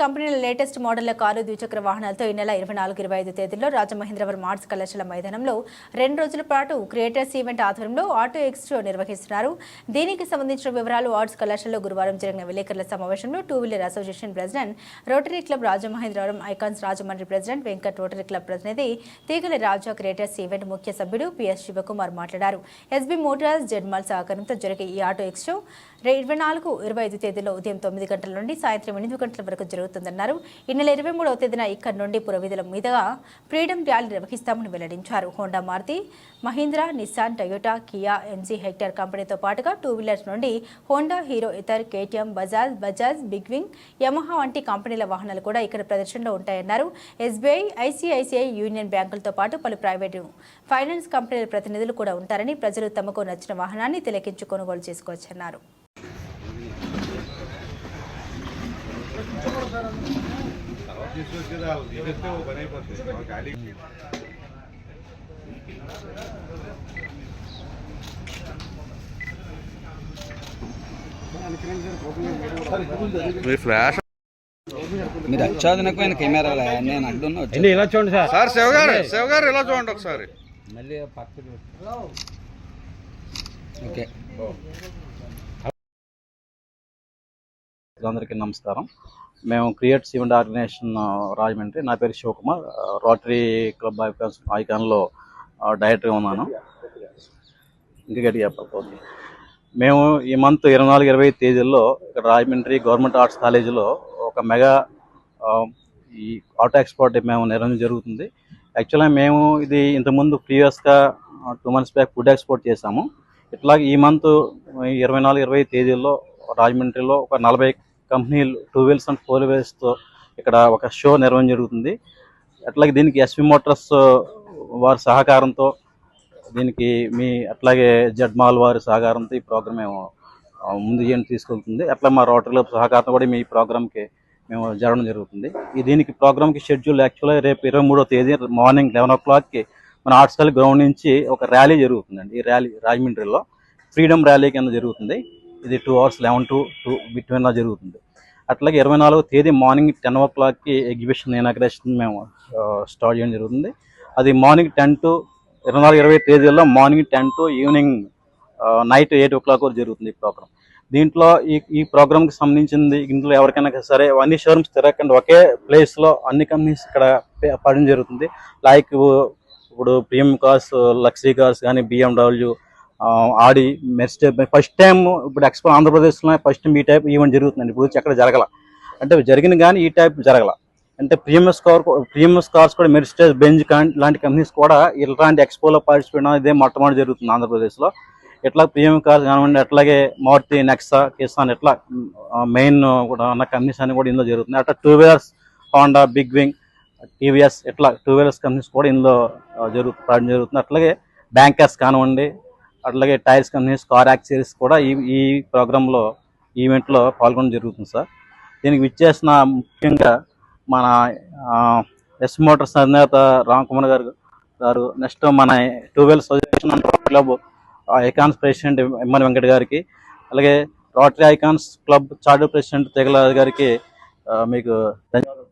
కంపెనీల latest మోడళ్ళ car ద్విచక్ర వాహనాలతో ఈ నెల ఇరవై నాలుగు ఇరవై ఐదు తేదీల్లో రాజమహేంద్రవరం ఆర్ట్స్ కళాశాల మైదానంలో రెండు రోజుల పాటు క్రియేటర్స్ ఈవెంట్ ఆధ్వర్యంలో ఆటో ఎక్స్ట్రో నిర్వహిస్తున్నారు. దీనికి సంబంధించిన వివరాలు ఆర్ట్స్ కళాశాలలో గురువారం జరిగిన విలేకరుల సమావేశంలో two wheeler association president rotary club Rajamahendravaram icons Rajahmundry president Venkat rotary club ప్రతినిధి తీగల రాజా క్రియేటర్స్ ఈవెంట్ ముఖ్య సభ్యుడు పిఎస్ శివకుమార్ మాట్లాడారు. ఎస్బీ మోటార్స్ జడ్మాల్ సహకారంతో జరిగే ఈ ఆటో ఎక్స్ట్రో ఇరవై నాలుగు ఇరవై ఐదు తేదీలో ఉదయం తొమ్మిది గంటల నుండి సాయంత్రం ఎనిమిది గంటల వరకు జరుగుతుందన్నారు. ఈ నెల ఇరవై మూడవ తేదీన ఇక్కడి నుండి పురవీధుల మీదుగా ఫ్రీడమ్ ర్యాలీ నిర్వహిస్తామని వెల్లడించారు. Honda Maruti Mahindra Nissan Toyota Kia MG Hector కంపెనీతో పాటుగా టూ వీలర్స్ నుండి Honda Hero ఇతర్ KTM Bajaj Bajaj big wing Yamaha వంటి కంపెనీల వాహనాలు కూడా ఇక్కడ ప్రదర్శనలో ఉంటాయన్నారు. ఎస్బీఐ ఐసీఐసీఐ యూనియన్ బ్యాంకులతో పాటు పలు ప్రైవేటు ఫైనాన్స్ కంపెనీల ప్రతినిధులు కూడా ఉంటారని ప్రజలు తమకు నచ్చిన వాహనాన్ని తిలకించి కొనుగోలు చేసుకోవచ్చన్నారు. తీసుకొచ్చేది వాళ్ళు తీసేస్తే ఓ పని అయిపోతుంది మాకు ఖాళీ మీ ఫ్లాష్. మీరు అత్యాధునికమైన కెమెరాలు నేను అడ్డున్నా ఇలా చూడండి సార్. సార్ శివ గారు శివ గారు ఇలా చూడండి ఒకసారి. మళ్ళీ పక్కన ఓకే. అందరికీ నమస్కారం. మేము క్రియేట్ ఈవెంట్ ఆర్గనైజేషన్ రాజమండ్రి. నా పేరు శివకుమార్. రోటరీ క్లబ్ ఐకాన్స్ ఐకాన్లో డైరెక్టర్గా ఉన్నాను. ఇంకా గట్టిగా చెప్పకపోతే మేము ఈ మంత్ ఇరవై నాలుగు ఇరవై తేదీల్లో ఇక్కడ రాజమండ్రి గవర్నమెంట్ ఆర్ట్స్ కాలేజీలో ఒక మెగా ఈ ఆటో ఎక్స్పోర్ట్ మేము నిర్వహణ జరుగుతుంది. యాక్చువల్గా మేము ఇది ఇంతకుముందు ప్రీవియస్గా two months back food export చేశాము. ఇట్లాగే ఈ మంత్ ఇరవై నాలుగు ఇరవై తేదీల్లో రాజమండ్రిలో ఒక నలభై కంపెనీలు టూ వీల్స్ అండ్ ఫోర్ వీల్స్తో ఇక్కడ ఒక షో నిర్వహణ జరుగుతుంది. అట్లాగే దీనికి ఎస్వి మోటార్స్ వారి సహకారంతో దీనికి మీ అట్లాగే జడ్మాల్ వారి సహకారంతో ఈ ప్రోగ్రామ్ మేము ముందు చేయని తీసుకెళ్తుంది. అట్లా మా రోటరీ క్లబ్ సహకారంతో కూడా మీ ప్రోగ్రామ్కి మేము జరగడం జరుగుతుంది. ఈ దీనికి ప్రోగ్రామ్కి షెడ్యూల్ యాక్చువల్గా రేపు ఇరవై మూడో తేదీ మార్నింగ్ లెవెన్ ఓ క్లాక్కి మన ఆర్ట్స్ గ్రౌండ్ నుంచి ఒక ర్యాలీ జరుగుతుందండి. ఈ ర్యాలీ రాజమండ్రిలో ఫ్రీడమ్ ర్యాలీ కింద జరుగుతుంది. ఇది two hours eleven to two బిట్వీన్లో జరుగుతుంది. అట్లాగే ఇరవై నాలుగో తేదీ మార్నింగ్ టెన్ ఓ క్లాక్కి ఎగ్జిబిషన్ ఇనాగ్రేషన్ మేము స్టార్ట్ చేయడం జరుగుతుంది. అది మార్నింగ్ టెన్ టు ఇరవై నాలుగు ఇరవై తేదీల్లో morning ten to evening night eight o'clock వరకు జరుగుతుంది ఈ ప్రోగ్రామ్ దీంట్లో ఈ ఈ ప్రోగ్రామ్కి సంబంధించింది ఇందులో ఎవరికైనా సరే అన్ని షోరూమ్స్ తిరగకుండా ఒకే ప్లేస్లో అన్ని కంపెనీస్ ఇక్కడ పడడం జరుగుతుంది. లైక్ ఇప్పుడు ప్రీమియం కార్స్ లక్సరీ కార్స్ కానీ BMW Audi Mercedes first time ఇప్పుడు ఎక్స్పో ఆంధ్రప్రదేశ్లో ఫస్ట్ టైం ఈ టైప్ ఈవెంట్ జరుగుతుందండి. ఇప్పుడు వచ్చి ఎక్కడ జరగల. అంటే జరిగిన కానీ ఈ టైప్ జరగల. అంటే ప్రీమియస్ కార్ ప్రీమియస్ కార్స్ కూడా మెరిస్టేజ్ బెంజ్ లాంటి కంపెనీస్ కూడా ఇలాంటి ఎక్స్పోలో పార్టిసిపేట్ ఇదే మొట్టమొదటి జరుగుతుంది ఆంధ్రప్రదేశ్లో. ఇట్లా ప్రీమియం కార్స్ కానివ్వండి అట్లాగే మారుతి నెక్సా కిసాన్ ఇట్లా మెయిన్ కూడా ఉన్న కంపెనీస్ అన్ని కూడా ఇందులో జరుగుతుంది అట్లా two wheelers Honda big wing TVS ఇట్లా టూ వీలర్స్ కంపెనీస్ కూడా ఇందులో జరుగు జరుగుతుంది. అట్లాగే బ్యాంకర్స్ కానివ్వండి అట్లాగే టైర్స్ కంపెనీస్ కార్ యాక్సరీస్ కూడా ఈ ఈ ప్రోగ్రాంలో ఈవెంట్లో పాల్గొనడం జరుగుతుంది సార్. దీనికి విచ్చేసిన ముఖ్యంగా మన ఎస్ మోటార్స్ అధినేత రామ్ కుమార్ గారు గారు నెక్స్ట్ మన two wheeler association and club icons president M N Venkata గారికి అలాగే Rotary icons club charter president Tegala గారికి మీకు ధన్యవాదాలు.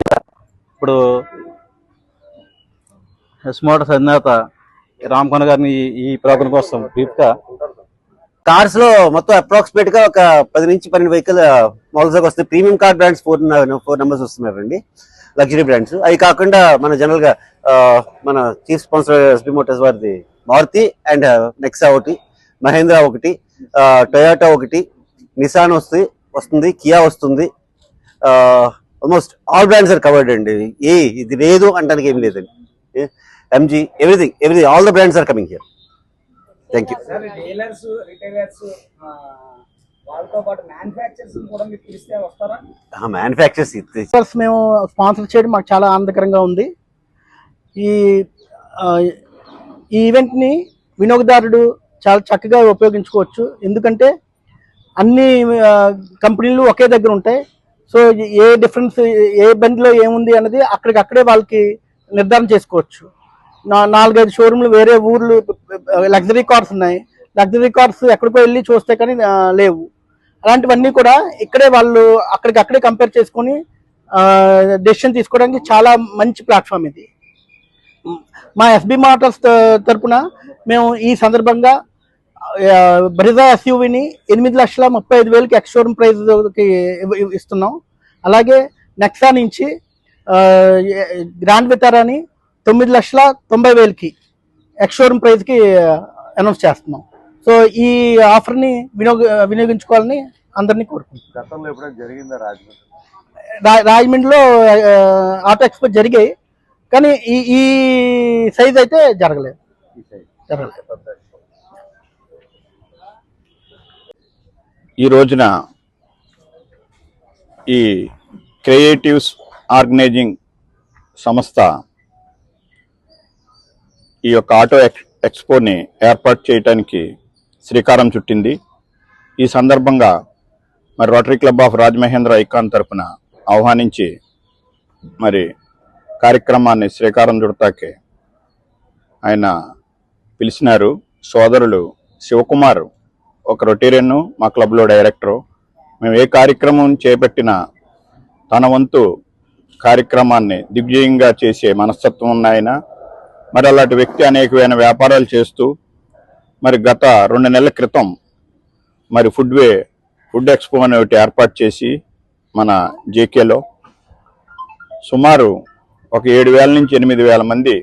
ఇప్పుడు ఎస్ మోటార్స్ అధినేత రామ్ కుమార్ గారిని ఈ- ప్రాబ్లం ప్రోగ్రాం కోసం బ్రీఫ్గా కార్స్లో మొత్తం అప్రాక్సిమేట్గా ఒక పది నుంచి పన్నెండు వెహికల్ మామూలుగా వస్తాయి. Premium car brands four four numbers వస్తున్నారండి లగ్జరీ బ్రాండ్స్ అవి కాకుండా మన జనరల్గా మన చీఫ్ స్పాన్సర్ ఎస్బీ మోటార్స్ వారిది మారుతి అండ్ నెక్సా ఒకటి మహేంద్ర ఒకటి టొయాటో ఒకటి నిసాన్ వస్తుంది వస్తుంది కియా వస్తుంది. Almost all brands are covered అండి. ఏ ఇది లేదు అంటానికి ఏం లేదండి. MG everything everything all the brands are coming here thank you వాళ్ళతో పాటు మ్యానుఫ్యాక్చర్స్ కూడా మీరు పిలిస్తే వస్తారా? మ్యానుఫ్యాక్చర్స్ స్పాన్సర్స్ మేము స్పాన్సర్ చేయడం మాకు చాలా ఆనందకరంగా ఉంది. ఈ ఈ ఈవెంట్ని వినియోగదారుడు చాలా చక్కగా ఉపయోగించుకోవచ్చు. ఎందుకంటే అన్ని కంపెనీలు ఒకే దగ్గర ఉంటాయి. సో ఏ డిఫరెన్స్ ఏ బండిలో ఏముంది అన్నది అక్కడికి అక్కడే వాళ్ళకి నిర్ధారణ చేసుకోవచ్చు. నాలుగైదు షోరూమ్లు వేరే ఊర్లు లగ్జరీ కార్స్ ఉన్నాయి. లగ్జరీ కార్స్ ఎక్కడికో వెళ్ళి చూస్తే కానీ లేవు. అలాంటివన్నీ కూడా ఇక్కడే వాళ్ళు అక్కడికి అక్కడే కంపేర్ చేసుకొని డెసిషన్ తీసుకోవడానికి చాలా మంచి ప్లాట్ఫామ్ ఇది. మా ఎస్బి మోటార్స్ తరపున మేము ఈ సందర్భంగా బ్రిజా ఎస్యూవిని ఎనిమిది లక్షల ముప్పై ఐదు వేలకి ఎక్స్ షోరూమ్ ప్రైజ్కి ఇస్తున్నాం. అలాగే నెక్సా నుంచి గ్రాండ్ వితారాని తొమ్మిది లక్షల తొంభై వేలకి ఎక్స్ షోరూమ్ ప్రైజ్కి అనౌన్స్ చేస్తున్నాం. సో ఈ ఆఫర్ని వినియోగ వినియోగించుకోవాలని అందరినీ కోరుకుంటున్నాం. గతంలో ఎప్పుడైనా జరిగిందా రాజమండ్రి రా- రాజమండ్రిలో ఆ, ఆటో ఎక్స్పో జరిగాయి. కానీ ఈ ఈ సైజ్ అయితే జరగలేదు. జరగలేదు. ఈ రోజున ఈ క్రియేటివ్స్ ఆర్గనైజింగ్ సంస్థ ఈ యొక్క ఆటో ఎక్స్ ఎక్స్పోని ఏర్పాటు చేయడానికి శ్రీకారం చుట్టింది. ఈ సందర్భంగా మరి rotary club of Rajamahendra icon తరపున ఆహ్వానించి మరి కార్యక్రమాన్ని శ్రీకారం చుడతాకే ఆయన పిలిచినారు. సోదరులు శివకుమార్ ఒక రొటీరియన్ మా క్లబ్లో డైరెక్టరు. మేము ఏ కార్యక్రమం చేపట్టినా తన వంతు కార్యక్రమాన్ని దిగ్విజయంగా చేసే మనస్తత్వం ఉన్న ఆయన. మరి అలాంటి వ్యక్తి అనేకమైన వ్యాపారాలు చేస్తూ మరి గత రెండు నెలల క్రితం మరి ఫుడ్వే ఫుడ్ ఎక్స్పో అనే ఒకటి ఏర్పాటు చేసి మన జేకేలో సుమారు ఒక ఏడు వేల నుంచి ఎనిమిది వేల మంది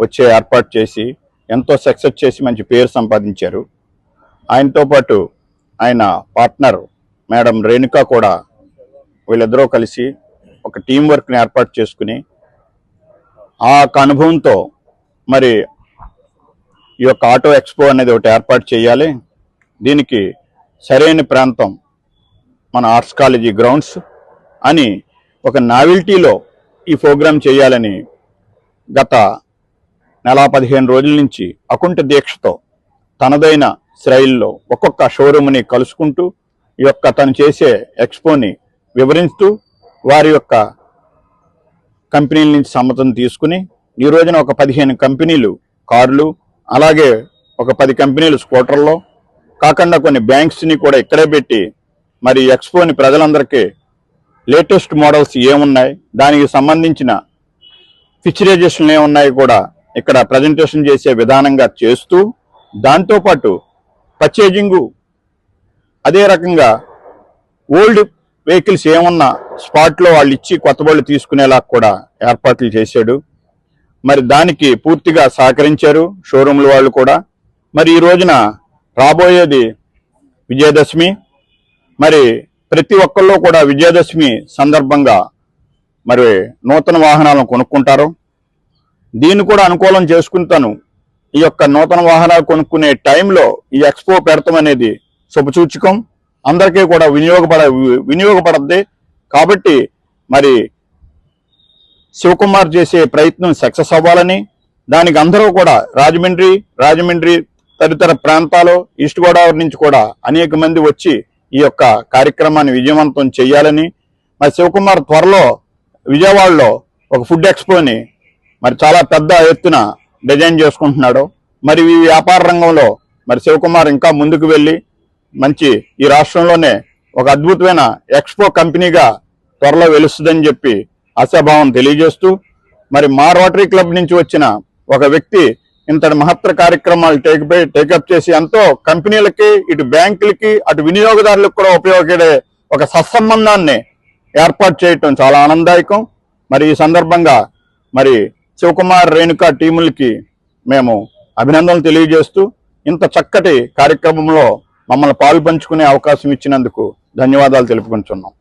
వచ్చే ఏర్పాటు చేసి ఎంతో సక్సెస్ చేసి మంచి పేరు సంపాదించారు. ఆయనతో పాటు ఆయన పార్ట్నర్ మేడం రేణుక కూడా వీళ్ళిద్దరూ కలిసి ఒక టీం వర్క్ని ఏర్పాటు చేసుకుని ఆ యొక్క అనుభవంతో మరి ఈ యొక్క ఆటో ఎక్స్పో అనేది ఒకటి ఏర్పాటు చేయాలి. దీనికి సరైన ప్రాంతం మన ఆర్ట్స్ కాలేజీ గ్రౌండ్స్ అని ఒక నావిల్టీలో ఈ ప్రోగ్రాం చేయాలని గత నెల పదిహేను రోజుల నుంచి అకుంఠ దీక్షతో తనదైన శైలిలో ఒక్కొక్క షోరూమ్ని కలుసుకుంటూ ఈ యొక్క తను చేసే ఎక్స్పోని వివరిస్తూ వారి యొక్క కంపెనీల నుంచి సమ్మతం తీసుకుని ఈ రోజున ఒక పదిహేను కంపెనీలు కార్లు అలాగే ఒక పది కంపెనీలు స్కూటర్లో కాకుండా కొన్ని బ్యాంక్స్ని కూడా ఇక్కడే పెట్టి మరి ఎక్స్పోని ప్రజలందరికీ లేటెస్ట్ మోడల్స్ ఏమున్నాయి దానికి సంబంధించిన ఫిచరైజేషన్లు ఏమున్నాయి కూడా ఇక్కడ ప్రజెంటేషన్ చేసే విధానంగా చేస్తూ దాంతోపాటు పర్చేజింగు అదే రకంగా ఓల్డ్ వెహికల్స్ ఏమన్నా స్పాట్లో వాళ్ళు ఇచ్చి కొత్త వాళ్ళు తీసుకునేలా కూడా ఏర్పాట్లు చేశాడు. మరి దానికి పూర్తిగా సహకరించారు షోరూంల వాళ్ళు కూడా. మరి ఈ రోజున రాబోయేది విజయదశమి. మరి ప్రతి ఒక్కళ్ళు కూడా విజయదశమి సందర్భంగా మరి నూతన వాహనాలను కొనుక్కుంటారు. దీన్ని కూడా అనుకూలం చేసుకుంటాను. ఈ యొక్క నూతన వాహనాలు కొనుక్కునే టైంలో ఈ ఎక్స్పో పెడతాం అనేది శుభసూచకం. అందరికీ కూడా వినియోగపడ వినియోగపడద్ది. కాబట్టి మరి శివకుమార్ చేసే ప్రయత్నం సక్సెస్ అవ్వాలని దానికి అందరూ కూడా రాజమండ్రి రాజమండ్రి తదితర ప్రాంతాలు ఈస్ట్ గోదావరి నుంచి కూడా అనేక మంది వచ్చి ఈ యొక్క కార్యక్రమాన్ని విజయవంతం చేయాలని మరి శివకుమార్ త్వరలో విజయవాడలో ఒక ఫుడ్ ఎక్స్పోని మరి చాలా పెద్ద ఎత్తున డిజైన్ చేసుకుంటున్నాడు. మరి ఈ వ్యాపార రంగంలో మరి శివకుమార్ ఇంకా ముందుకు వెళ్ళి మంచి ఈ రాష్ట్రంలోనే ఒక అద్భుతమైన ఎక్స్పో కంపెనీగా త్వరలో వెలుస్తుందని చెప్పి ఆశాభావం తెలియజేస్తూ మరి మా రోటరీ క్లబ్ నుంచి వచ్చిన ఒక వ్యక్తి ఇంతటి మహత్తర కార్యక్రమాలు టేక్ టేకప్ చేసి ఎంతో కంపెనీలకి ఇటు బ్యాంకులకి అటు వినియోగదారులకు కూడా ఉపయోగపడే ఒక సత్సంబంధాన్ని ఏర్పాటు చేయటం చాలా ఆనందదాయకం. మరి ఈ సందర్భంగా మరి శివకుమార్ రేణుక టీములకి మేము అభినందనలు తెలియజేస్తూ ఇంత చక్కటి కార్యక్రమంలో మమ్మల్ని పాలు పంచుకునే అవకాశం ఇచ్చినందుకు ధన్యవాదాలు తెలుపుకుంటున్నాం.